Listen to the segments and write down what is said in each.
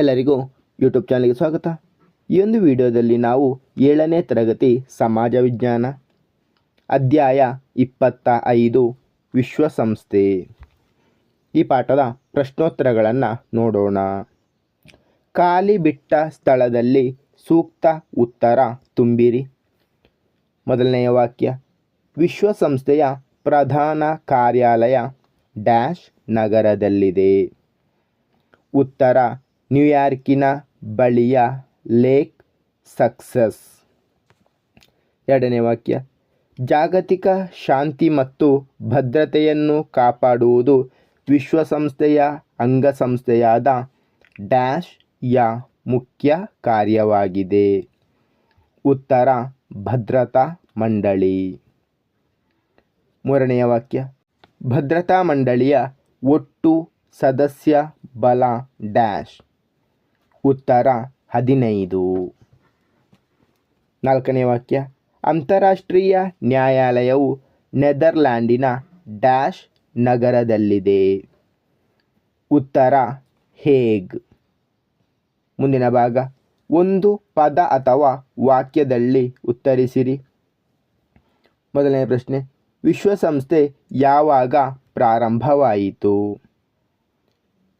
ಎಲ್ಲರಿಗೂ ಯೂಟ್ಯೂಬ್ ಚಾನಲ್ಗೆ ಸ್ವಾಗತ. ಈ ಒಂದು ವಿಡಿಯೋದಲ್ಲಿ ನಾವು ಏಳನೇ ತರಗತಿ ಸಮಾಜ ವಿಜ್ಞಾನ, ಅಧ್ಯಾಯ ಇಪ್ಪತ್ತ ಐದು, ವಿಶ್ವಸಂಸ್ಥೆ. ಈ ಪಾಠದ ಪ್ರಶ್ನೋತ್ತರಗಳನ್ನು ನೋಡೋಣ. ಖಾಲಿ ಬಿಟ್ಟ ಸ್ಥಳದಲ್ಲಿ ಸೂಕ್ತ ಉತ್ತರ ತುಂಬಿರಿ. ಮೊದಲನೆಯ ವಾಕ್ಯ, ವಿಶ್ವಸಂಸ್ಥೆಯ ಪ್ರಧಾನ ಕಾರ್ಯಾಲಯ ಡ್ಯಾಶ್ ನಗರದಲ್ಲಿದೆ. ಉತ್ತರ ನ್ಯೂಯಾರ್ಕಿನ ಬಳಿಯ ಲೇಕ್ ಸಕ್ಸಸ್. ಎರಡನೇ ವಾಕ್ಯ. ಜಾಗತಿಕ ಶಾಂತಿ ಮತ್ತು ಭದ್ರತೆಯನ್ನು ಕಾಪಾಡುವುದು ವಿಶ್ವಸಂಸ್ಥೆಯ ಅಂಗಸಂಸ್ಥೆಯಾದ ಡ್ಯಾಶ್ ಯ ಮುಖ್ಯ ಕಾರ್ಯವಾಗಿದೆ. ಉತ್ತರ, ಭದ್ರತಾ ಮಂಡಳಿ. ಮೂರನೆಯ ವಾಕ್ಯ. ಭದ್ರತಾ ಮಂಡಳಿಯ ಒಟ್ಟು ಸದಸ್ಯ ಬಲ ಡ್ಯಾಶ್. ಉತ್ತರ ಹದಿನೈದು. ನಾಲ್ಕನೇ ವಾಕ್ಯ. ಅಂತಾರಾಷ್ಟ್ರೀಯ ನ್ಯಾಯಾಲಯವು ನೆದರ್ಲ್ಯಾಂಡಿನ ಡ್ಯಾಶ್ ನಗರದಲ್ಲಿದೆ. ಉತ್ತರ ಹೇಗ್. ಮುಂದಿನ ಭಾಗ. ಒಂದು ಪದ ಅಥವಾ ವಾಕ್ಯದಲ್ಲಿ ಉತ್ತರಿಸಿರಿ. ಮೊದಲನೇ ಪ್ರಶ್ನೆ. ವಿಶ್ವಸಂಸ್ಥೆ ಯಾವಾಗ ಪ್ರಾರಂಭವಾಯಿತು?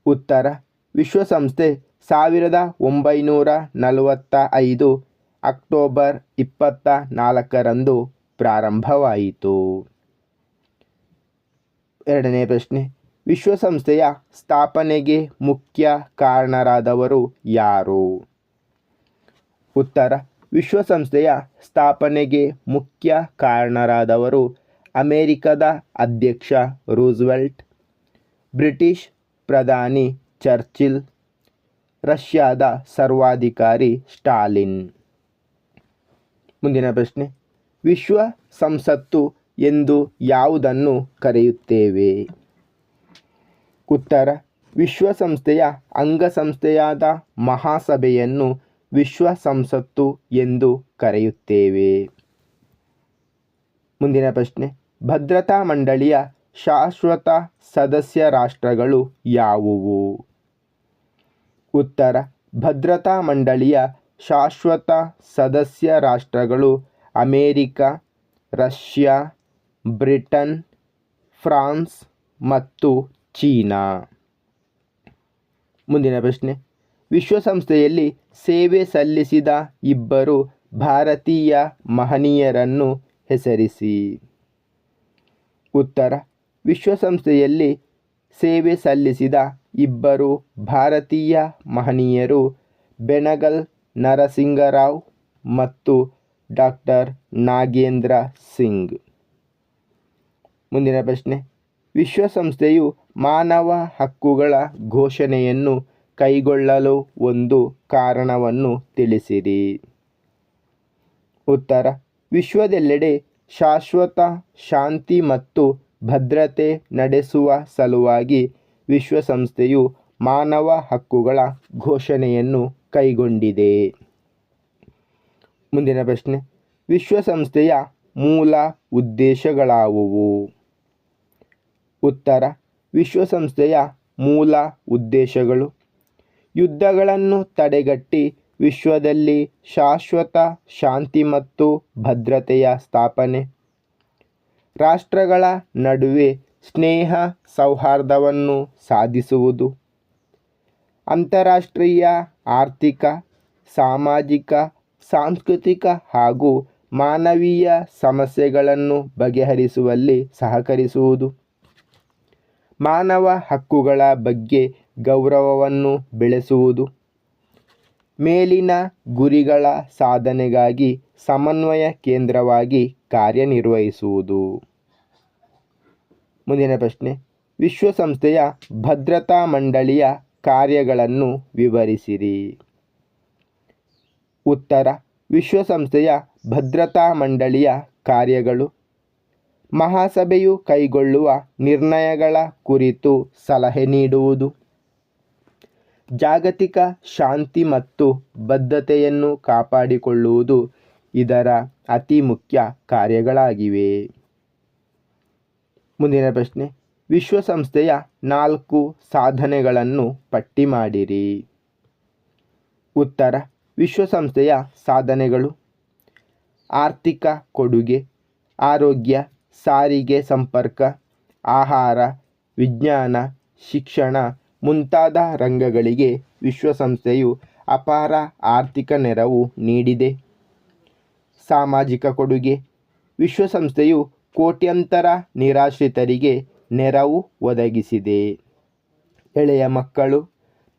ಉತ್ತರ. ವಿಶ್ವಸಂಸ್ಥೆ ಸಾವಿರದ ಒಂಬೈನೂರ ನಲವತ್ತ ಐದು ಅಕ್ಟೋಬರ್ ಇಪ್ಪತ್ತ ನಾಲ್ಕರಂದು ಪ್ರಾರಂಭವಾಯಿತು. ಎರಡನೇ ಪ್ರಶ್ನೆ, ವಿಶ್ವಸಂಸ್ಥೆಯ ಸ್ಥಾಪನೆಗೆ ಮುಖ್ಯ ಕಾರಣರಾದವರು ಯಾರು? ಉತ್ತರ, ವಿಶ್ವಸಂಸ್ಥೆಯ ಸ್ಥಾಪನೆಗೆ ಮುಖ್ಯ ಕಾರಣರಾದವರು ಅಮೇರಿಕದ ಅಧ್ಯಕ್ಷ ರೂಸ್ವೆಲ್ಟ್, ಬ್ರಿಟಿಷ್ ಪ್ರಧಾನಿ ಚರ್ಚಿಲ್ ರಷ್ಯಾದ ಸರ್ವಾಧಿಕಾರಿ ಸ್ಟಾಲಿನ್. ಮುಂದಿನ ಪ್ರಶ್ನೆ. ವಿಶ್ವ ಸಂಸತ್ತು ಎಂದು ಯಾವುದನ್ನು ಕರೆಯುತ್ತೇವೆ? ಉತ್ತರ. ವಿಶ್ವಸಂಸ್ಥೆಯ ಅಂಗಸಂಸ್ಥೆಯಾದ ಮಹಾಸಭೆಯನ್ನು ವಿಶ್ವ ಸಂಸತ್ತು ಎಂದು ಕರೆಯುತ್ತೇವೆ. ಮುಂದಿನ ಪ್ರಶ್ನೆ. ಭದ್ರತಾ ಮಂಡಳಿಯ ಶಾಶ್ವತ ಸದಸ್ಯ ರಾಷ್ಟ್ರಗಳು ಯಾವುವು? ಉತ್ತರ. ಭದ್ರತಾ ಮಂಡಳಿಯ ಶಾಶ್ವತ ಸದಸ್ಯ ರಾಷ್ಟ್ರಗಳು ಅಮೇರಿಕ, ರಷ್ಯಾ, ಬ್ರಿಟನ್, ಫ್ರಾನ್ಸ್ ಮತ್ತು ಚೀನಾ. ಮುಂದಿನ ಪ್ರಶ್ನೆ. ವಿಶ್ವಸಂಸ್ಥೆಯಲ್ಲಿ ಸೇವೆ ಸಲ್ಲಿಸಿದ ಇಬ್ಬರು ಭಾರತೀಯ ಮಹನೀಯರನ್ನು ಹೆಸರಿಸಿ. ಉತ್ತರ. ವಿಶ್ವಸಂಸ್ಥೆಯಲ್ಲಿ ಸೇವೆ ಸಲ್ಲಿಸಿದ ಇಬ್ಬರು ಭಾರತೀಯ ಮಹನೀಯರು ಬೆಣಗಲ್ ನರಸಿಂಗರಾವ್ ಮತ್ತು ಡಾಕ್ಟರ್ ನಾಗೇಂದ್ರ ಸಿಂಗ್. ಮುಂದಿನ ಪ್ರಶ್ನೆ. ವಿಶ್ವಸಂಸ್ಥೆಯು ಮಾನವ ಹಕ್ಕುಗಳ ಘೋಷಣೆಯನ್ನು ಕೈಗೊಳ್ಳಲು ಒಂದು ಕಾರಣವನ್ನು ತಿಳಿಸಿರಿ ಉತ್ತರ. ವಿಶ್ವದೆಲ್ಲೆಡೆ ಶಾಶ್ವತ ಶಾಂತಿ ಮತ್ತು ಭದ್ರತೆ ನಡೆಸುವ ಸಲುವಾಗಿ ವಿಶ್ವಸಂಸ್ಥೆಯು ಮಾನವ ಹಕ್ಕುಗಳ ಘೋಷಣೆಯನ್ನು ಕೈಗೊಂಡಿದೆ. ಮುಂದಿನ ಪ್ರಶ್ನೆ. ವಿಶ್ವಸಂಸ್ಥೆಯ ಮೂಲ ಉದ್ದೇಶಗಳಾವುವು? ಉತ್ತರ. ವಿಶ್ವಸಂಸ್ಥೆಯ ಮೂಲ ಉದ್ದೇಶಗಳು. ಯುದ್ಧಗಳನ್ನು ತಡೆಗಟ್ಟಿ ವಿಶ್ವದಲ್ಲಿ ಶಾಶ್ವತ ಶಾಂತಿ ಮತ್ತು ಭದ್ರತೆಯ ಸ್ಥಾಪನೆ. ರಾಷ್ಟ್ರಗಳ ನಡುವೆ ಸ್ನೇಹ ಸೌಹಾರ್ದವನ್ನು ಸಾಧಿಸುವುದು. ಅಂತಾರಾಷ್ಟ್ರೀಯ, ಆರ್ಥಿಕ, ಸಾಮಾಜಿಕ, ಸಾಂಸ್ಕೃತಿಕ ಹಾಗೂ ಮಾನವೀಯ ಸಮಸ್ಯೆಗಳನ್ನು ಬಗೆಹರಿಸುವಲ್ಲಿ ಸಹಕರಿಸುವುದು. ಮಾನವ ಹಕ್ಕುಗಳ ಬಗ್ಗೆ ಗೌರವವನ್ನು ಬೆಳೆಸುವುದು. ಮೇಲಿನ ಗುರಿಗಳ ಸಾಧನೆಗಾಗಿ ಸಮನ್ವಯ ಕೇಂದ್ರವಾಗಿ ಕಾರ್ಯನಿರ್ವಹಿಸುವುದು. ಮುಂದಿನ ಪ್ರಶ್ನೆ. ವಿಶ್ವಸಂಸ್ಥೆಯ ಭದ್ರತಾ ಮಂಡಳಿಯ ಕಾರ್ಯಗಳನ್ನು ವಿವರಿಸಿರಿ. ಉತ್ತರ. ವಿಶ್ವಸಂಸ್ಥೆಯ ಭದ್ರತಾ ಮಂಡಳಿಯ ಕಾರ್ಯಗಳು. ಮಹಾಸಭೆಯು ಕೈಗೊಳ್ಳುವ ನಿರ್ಣಯಗಳ ಕುರಿತು ಸಲಹೆ ನೀಡುವುದು. ಜಾಗತಿಕ ಶಾಂತಿ ಮತ್ತು ಬದ್ಧತೆಯನ್ನು ಕಾಪಾಡಿಕೊಳ್ಳುವುದು ಇದರ ಅತಿ ಮುಖ್ಯ ಕಾರ್ಯಗಳಾಗಿವೆ. ಮುಂದಿನ ಪ್ರಶ್ನೆ. ವಿಶ್ವಸಂಸ್ಥೆಯ ನಾಲ್ಕು ಸಾಧನೆಗಳನ್ನು ಪಟ್ಟಿ ಮಾಡಿರಿ. ಉತ್ತರ. ವಿಶ್ವಸಂಸ್ಥೆಯ ಸಾಧನೆಗಳು. ಆರ್ಥಿಕ ಕೊಡುಗೆ, ಆರೋಗ್ಯ, ಸಾರಿಗೆ ಸಂಪರ್ಕ, ಆಹಾರ, ವಿಜ್ಞಾನ, ಶಿಕ್ಷಣ ಮುಂತಾದ ರಂಗಗಳಿಗೆ ವಿಶ್ವಸಂಸ್ಥೆಯು ಅಪಾರ ಆರ್ಥಿಕ ನೆರವು ನೀಡಿದೆ. ಸಾಮಾಜಿಕ ಕೊಡುಗೆ. ವಿಶ್ವಸಂಸ್ಥೆಯು ಕೋಟ್ಯಂತರ ನಿರಾಶ್ರಿತರಿಗೆ ನೆರವು ಒದಗಿಸಿದೆ. ಎಳೆಯ ಮಕ್ಕಳು,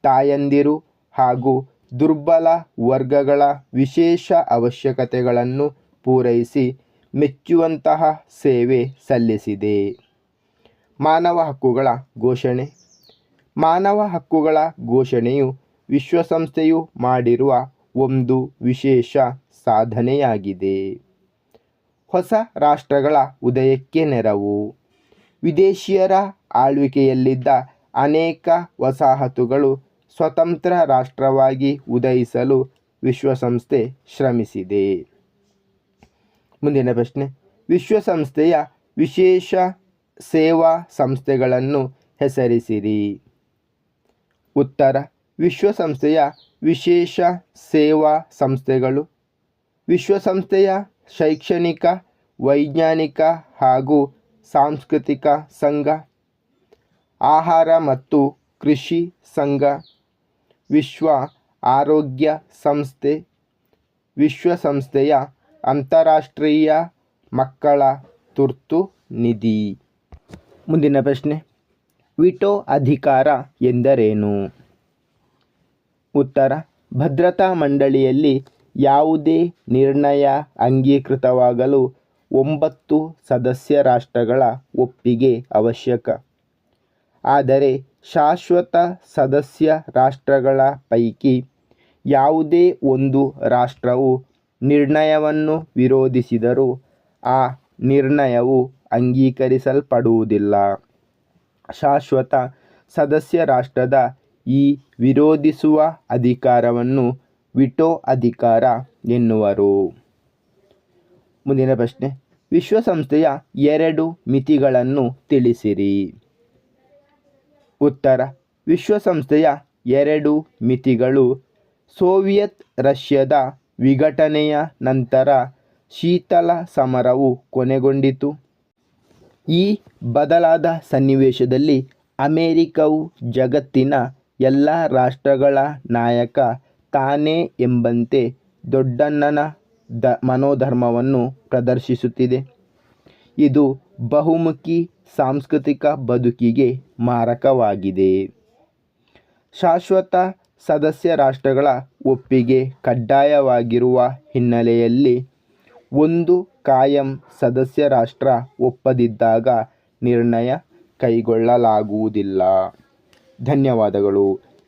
ತಾಯಂದಿರು ಹಾಗೂ ದುರ್ಬಲ ವರ್ಗಗಳ ವಿಶೇಷ ಅವಶ್ಯಕತೆಗಳನ್ನು ಪೂರೈಸಿ ಮೆಚ್ಚುವಂತಹ ಸೇವೆ ಸಲ್ಲಿಸಿದೆ. ಮಾನವ ಹಕ್ಕುಗಳ ಘೋಷಣೆ. ಮಾನವ ಹಕ್ಕುಗಳ ಘೋಷಣೆಯು ವಿಶ್ವಸಂಸ್ಥೆಯು ಮಾಡಿರುವ ಒಂದು ವಿಶೇಷ ಸಾಧನೆಯಾಗಿದೆ. ಹೊಸ ರಾಷ್ಟ್ರಗಳ ಉದಯಕ್ಕೆ ನೆರವು. ವಿದೇಶಿಯರ ಆಳ್ವಿಕೆಯಲ್ಲಿದ್ದ ಅನೇಕ ವಸಾಹತುಗಳು ಸ್ವತಂತ್ರ ರಾಷ್ಟ್ರವಾಗಿ ಉದಯಿಸಲು ವಿಶ್ವಸಂಸ್ಥೆ ಶ್ರಮಿಸಿದೆ. ಮುಂದಿನ ಪ್ರಶ್ನೆ. ವಿಶ್ವಸಂಸ್ಥೆಯ ವಿಶೇಷ ಸೇವಾ ಸಂಸ್ಥೆಗಳನ್ನು ಹೆಸರಿಸಿರಿ. ಉತ್ತರ. ವಿಶ್ವಸಂಸ್ಥೆಯ ವಿಶೇಷ ಸೇವಾ ಸಂಸ್ಥೆಗಳು ವಿಶ್ವಸಂಸ್ಥೆಯ ಶೈಕ್ಷಣಿಕ, ವೈಜ್ಞಾನಿಕ ಹಾಗೂ ಸಾಂಸ್ಕೃತಿಕ ಸಂಘ, ಆಹಾರ ಮತ್ತು ಕೃಷಿ ಸಂಘ, ವಿಶ್ವ ಆರೋಗ್ಯ ಸಂಸ್ಥೆ, ವಿಶ್ವಸಂಸ್ಥೆಯ ಅಂತಾರಾಷ್ಟ್ರೀಯ ಮಕ್ಕಳ ತುರ್ತು ನಿಧಿ. ಮುಂದಿನ ಪ್ರಶ್ನೆ. ವಿಟೋ ಅಧಿಕಾರ ಎಂದರೇನು? ಉತ್ತರ. ಭದ್ರತಾ ಮಂಡಳಿಯಲ್ಲಿ ಯಾವುದೇ ನಿರ್ಣಯ ಅಂಗೀಕೃತವಾಗಲು ಒಂಬತ್ತು ಸದಸ್ಯ ರಾಷ್ಟ್ರಗಳ ಒಪ್ಪಿಗೆ ಅವಶ್ಯಕ. ಆದರೆ ಶಾಶ್ವತ ಸದಸ್ಯ ರಾಷ್ಟ್ರಗಳ ಪೈಕಿ ಯಾವುದೇ ಒಂದು ರಾಷ್ಟ್ರವು ನಿರ್ಣಯವನ್ನು ವಿರೋಧಿಸಿದರೂ ಆ ನಿರ್ಣಯವು ಅಂಗೀಕರಿಸಲ್ಪಡುವುದಿಲ್ಲ. ಶಾಶ್ವತ ಸದಸ್ಯ ರಾಷ್ಟ್ರದ ಈ ವಿರೋಧಿಸುವ ಅಧಿಕಾರವನ್ನು ವಿಟೋ ಅಧಿಕಾರ ಎನ್ನುವರು. ಮುಂದಿನ ಪ್ರಶ್ನೆ. ವಿಶ್ವಸಂಸ್ಥೆಯ ಎರಡು ಮಿತಿಗಳನ್ನು ತಿಳಿಸಿರಿ. ಉತ್ತರ. ವಿಶ್ವಸಂಸ್ಥೆಯ ಎರಡು ಮಿತಿಗಳು ಸೋವಿಯತ್ ರಷ್ಯಾದ ವಿಘಟನೆಯ ನಂತರ ಶೀತಲ ಸಮರವು ಕೊನೆಗೊಂಡಿತು. ಈ ಬದಲಾದ ಸನ್ನಿವೇಶದಲ್ಲಿ ಅಮೆರಿಕವು ಜಗತ್ತಿನ ಎಲ್ಲ ರಾಷ್ಟ್ರಗಳ ನಾಯಕ ತಾನೇ ಎಂಬಂತೆ ದೊಡ್ಡಣ್ಣನ ದ ಮನೋಧರ್ಮವನ್ನು ಪ್ರದರ್ಶಿಸುತ್ತಿದೆ. ಇದು ಬಹುಮುಖಿ ಸಾಂಸ್ಕೃತಿಕ ಬದುಕಿಗೆ ಮಾರಕವಾಗಿದೆ. ಶಾಶ್ವತ ಸದಸ್ಯ ರಾಷ್ಟ್ರಗಳ ಒಪ್ಪಿಗೆ ಕಡ್ಡಾಯವಾಗಿರುವ ಹಿನ್ನೆಲೆಯಲ್ಲಿ ಒಂದು ಕಾಯಂ ಸದಸ್ಯ ರಾಷ್ಟ್ರ ಒಪ್ಪದಿದ್ದಾಗ ನಿರ್ಣಯ ಕೈಗೊಳ್ಳಲಾಗುವುದಿಲ್ಲ. ಧನ್ಯವಾದಗಳು.